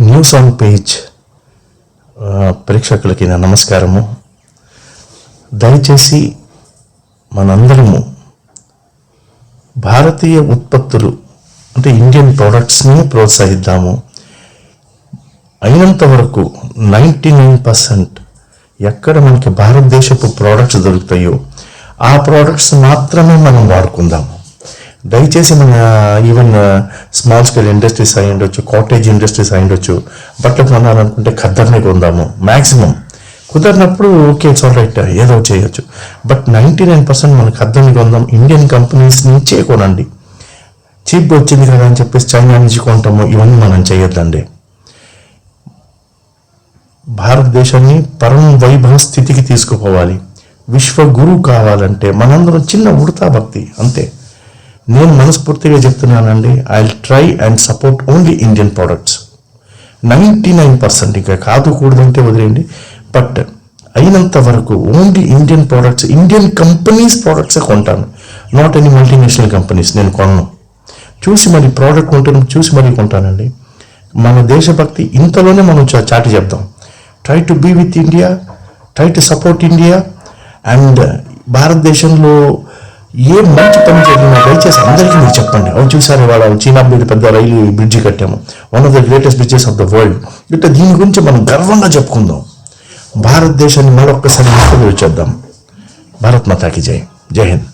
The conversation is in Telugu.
న్యూస్ ఆన్ పేజ్ ప్రేక్షకులకి నా నమస్కారము. దయచేసి మనందరము భారతీయ ఉత్పత్తులు అంటే ఇండియన్ ప్రోడక్ట్స్ని ప్రోత్సహిద్దాము. అయినంత వరకు నైంటీ నైన్ పర్సెంట్ ఎక్కడ మనకి భారతదేశపు ప్రోడక్ట్స్ దొరుకుతాయో ఆ ప్రోడక్ట్స్ మాత్రమే మనం వాడుకుందాము. దయచేసి మన ఈవెన్ స్మాల్ స్కేల్ ఇండస్ట్రీస్ అయి ఉండొచ్చు కాటేజ్ ఇండస్ట్రీస్ అయి ఉండొచ్చు బట్టలు కొనాలనుకుంటే ఖద్దర్నే కొందాము మ్యాక్సిమం కుదరినప్పుడు ఓకే ఇట్స్ ఆల్ రైట్ ఏదో చేయొచ్చు. బట్ నైంటీ నైన్ పర్సెంట్ మన ఖద్దర్ని కొందాం ఇండియన్ కంపెనీస్ నుంచే కొనండి. చీప్ వచ్చింది కదా అని చెప్పేసి చైనా నుంచి కొంటాము ఇవన్నీ మనం చేయొద్దండి. భారతదేశాన్ని పరం వైభవ స్థితికి తీసుకుపోవాలి. విశ్వ గురువు కావాలంటే మనందరం చిన్న ఉడతా భక్తి అంతే. నేను మనస్ఫూర్తిగా చెప్తున్నానండి I try and support only Indian products ninety nine percent ఇంకా కాదు కూడదంటే వదిలేయండి. బట్ అయినంత వరకు only Indian products Indian companies ప్రోడక్ట్సే కొంటాను. నాట్ ఎనీ మల్టీనేషనల్ కంపెనీస్ నేను కొన్నాను చూసి మరి ప్రోడక్ట్ కొంటాను చూసి మరీ కొంటానండి. మన దేశభక్తి ఇంతలోనే మనం చాటి చెప్దాం. Try to be with India try to support India and భారతదేశంలో ఏ మంచి పని జరిగినా దయచేసి అందరికీ మీరు చెప్పండి. అవును చూసారు వాళ్ళ చైనా మీద పెద్ద రైలు బ్రిడ్జి కట్టాము. One of the greatest bridges of the world ఇట్లా దీని గురించి మనం గర్వంగా చెప్పుకుందాం. భారతదేశాన్ని మరొక్కసారి తీసుకొని వచ్చేద్దాం భారత్ మాతాకి జై. జై హింద్.